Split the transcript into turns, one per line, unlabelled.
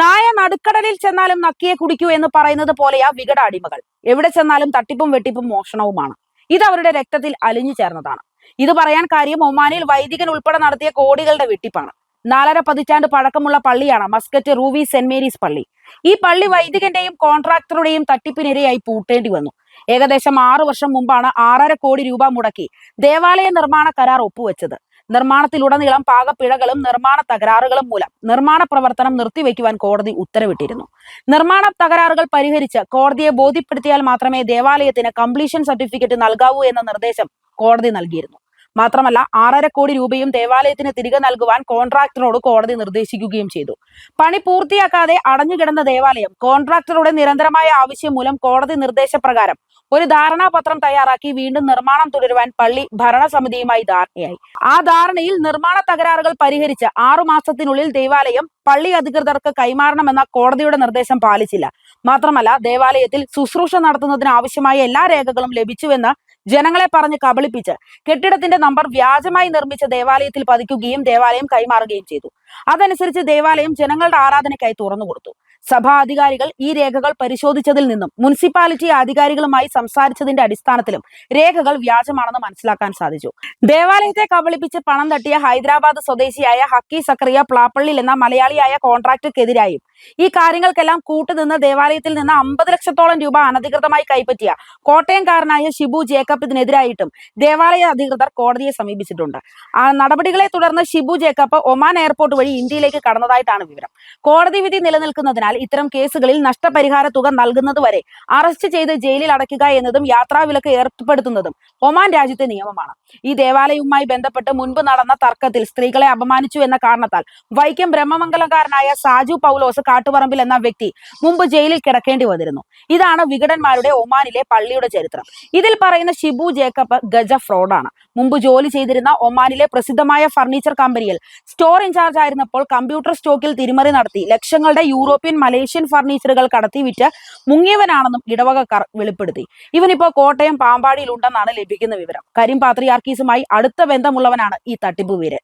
നായ നടുക്കടലിൽ ചെന്നാലും നക്കിയെ കുടിക്കൂ എന്ന് പറയുന്നത് പോലെയാ വികട അടിമകൾ എവിടെ ചെന്നാലും തട്ടിപ്പും വെട്ടിപ്പും മോഷണവുമാണ്. ഇത് അവരുടെ രക്തത്തിൽ അലിഞ്ഞു ചേർന്നതാണ്. ഇത് പറയാൻ കാര്യം ഒമാനിൽ വൈദികൻ ഉൾപ്പെടെ നടത്തിയ കോടികളുടെ വെട്ടിപ്പാണ്. നാലര പതിറ്റാണ്ട് പഴക്കമുള്ള പള്ളിയാണ് മസ്കറ്റ് റൂവി സെന്റ് മേരീസ് പള്ളി. ഈ പള്ളി വൈദികന്റെയും കോൺട്രാക്ടറുടെയും തട്ടിപ്പിനിരയായി പൂട്ടേണ്ടി വന്നു. ഏകദേശം ആറു വർഷം മുമ്പാണ് ആറര കോടി രൂപ മുടക്കി ദേവാലയ നിർമ്മാണ കരാർ ഒപ്പുവെച്ചത്. നിർമ്മാണത്തിലുടനീളം പാകപ്പിഴകളും നിർമ്മാണ തകരാറുകളും മൂലം നിർമ്മാണ പ്രവർത്തനം നിർത്തിവെക്കുവാൻ കോടതി ഉത്തരവിട്ടിരുന്നു. നിർമ്മാണ തകരാറുകൾ പരിഹരിച്ച് കോടതിയെ ബോധ്യപ്പെടുത്തിയാൽ മാത്രമേ ദേവാലയത്തിന് കംപ്ലീഷൻ സർട്ടിഫിക്കറ്റ് നൽകാവൂ എന്ന നിർദ്ദേശം കോടതി നൽകിയിരുന്നു. മാത്രമല്ല ആറര കോടി രൂപയും ദേവാലയത്തിന് തിരികെ നൽകുവാൻ കോൺട്രാക്ടറോട് കോടതി നിർദ്ദേശിക്കുകയും ചെയ്തു. പണി പൂർത്തിയാക്കാതെ അടഞ്ഞുകിടന്ന ദേവാലയം കോൺട്രാക്ടറുടെ നിരന്തരമായ ആവശ്യം മൂലം കോടതി നിർദ്ദേശപ്രകാരം ഒരു ധാരണാപത്രം തയ്യാറാക്കി വീണ്ടും നിർമ്മാണം തുടരുവാൻ പള്ളി ഭരണസമിതിയുമായി ധാരണയായി. ആ ധാരണയിൽ നിർമ്മാണ തകരാറുകൾ പരിഹരിച്ച് ആറു മാസത്തിനുള്ളിൽ ദേവാലയം പള്ളി അധികൃതർക്ക് കൈമാറണമെന്ന കോടതിയുടെ നിർദ്ദേശം പാലിച്ചില്ല. മാത്രമല്ല ദേവാലയത്തിൽ ശുശ്രൂഷ നടത്തുന്നതിന് ആവശ്യമായ എല്ലാ രേഖകളും ലഭിച്ചുവെന്ന് ജനങ്ങളെ പറഞ്ഞ് കബളിപ്പിച്ച് കെട്ടിടത്തിന്റെ നമ്പർ വ്യാജമായി നിർമ്മിച്ച ദേവാലയത്തിൽ പതിക്കുകയും ദേവാലയം കൈമാറുകയും ചെയ്തു. അതനുസരിച്ച് ദേവാലയം ജനങ്ങളുടെ ആരാധനയ്ക്കായി തുറന്നു കൊടുത്തു. സഭാ അധികാരികൾ ഈ രേഖകൾ പരിശോധിച്ചതിൽ നിന്നും മുനിസിപ്പാലിറ്റി അധികാരികളുമായി സംസാരിച്ചതിന്റെ അടിസ്ഥാനത്തിലും രേഖകൾ വ്യാജമാണെന്ന് മനസ്സിലാക്കാൻ സാധിച്ചു. ദേവാലയത്തെ കബളിപ്പിച്ച് പണം തട്ടിയ ഹൈദരാബാദ് സ്വദേശിയായ ഹക്കി സക്രിയ പ്ലാപ്പള്ളിൽ എന്ന മലയാളിയായ കോൺട്രാക്ടർക്കെതിരായും ഈ കാര്യങ്ങൾക്കെല്ലാം കൂട്ടുനിന്ന് ദേവാലയത്തിൽ നിന്ന് അമ്പത് ലക്ഷത്തോളം രൂപ അനധികൃതമായി കൈപ്പറ്റിയ കോട്ടയംകാരനായ ഷിബു ജേക്കബ് ഇതിനെതിരായിട്ടും ദേവാലയ അധികൃതർ കോടതിയെ സമീപിച്ചിട്ടുണ്ട്. ആ നടപടികളെ തുടർന്ന് ഷിബു ജേക്കബ് ഒമാൻ എയർപോർട്ട് വഴി ഇന്ത്യയിലേക്ക് കടന്നതായിട്ടാണ് വിവരം. കോടതി വിധി നിലനിൽക്കുന്നതിനാൽ ഇത്തരം കേസുകളിൽ നഷ്ടപരിഹാര തുക നൽകുന്നതുവരെ അറസ്റ്റ് ചെയ്ത് ജയിലിൽ അടയ്ക്കുക എന്നതും യാത്രാവിലക്ക് ഏർപ്പെടുത്തുന്നതും ഒമാൻ രാജ്യത്തെ നിയമമാണ്. ഈ ദേവാലയവുമായി ബന്ധപ്പെട്ട് മുൻപ് നടന്ന തർക്കത്തിൽ സ്ത്രീകളെ അപമാനിച്ചു എന്ന കാരണത്താൽ വൈക്കം ബ്രഹ്മമംഗലംകാരനായ സാജു പൗലോസ് കാട്ടുപറമ്പിൽ എന്ന വ്യക്തി മുമ്പ് ജയിലിൽ കിടക്കേണ്ടി വന്നിരുന്നു. ഇതാണ് വികടന്മാരുടെ ഒമാനിലെ പള്ളിയുടെ ചരിത്രം. ഇതിൽ പറയുന്ന ഷിബു ജേക്കബ് ഗജ ഫ്രോഡാണ്. മുമ്പ് ജോലി ചെയ്തിരുന്ന ഒമാനിലെ പ്രസിദ്ധമായ ഫർണിച്ചർ കമ്പനിയിൽ സ്റ്റോർ ഇൻചാർജ് ആയിരുന്നപ്പോൾ കമ്പ്യൂട്ടർ സ്റ്റോക്കിൽ തിരിമറി നടത്തി ലക്ഷങ്ങളുടെ യൂറോപ്യൻ മലേഷ്യൻ ഫർണിച്ചറുകൾ കടത്തി വിറ്റ് മുങ്ങിയവനാണെന്നും ഇടവകക്കാർ വെളിപ്പെടുത്തി. ഇവനിപ്പോ കോട്ടയം പാമ്പാടിയിൽ ഉണ്ടെന്നാണ് ലഭിക്കുന്ന വിവരം. കരിം പാത്രിയാർക്കീസുമായി അടുത്ത ബന്ധമുള്ളവനാണ് ഈ തട്ടിപ്പ് വീരൻ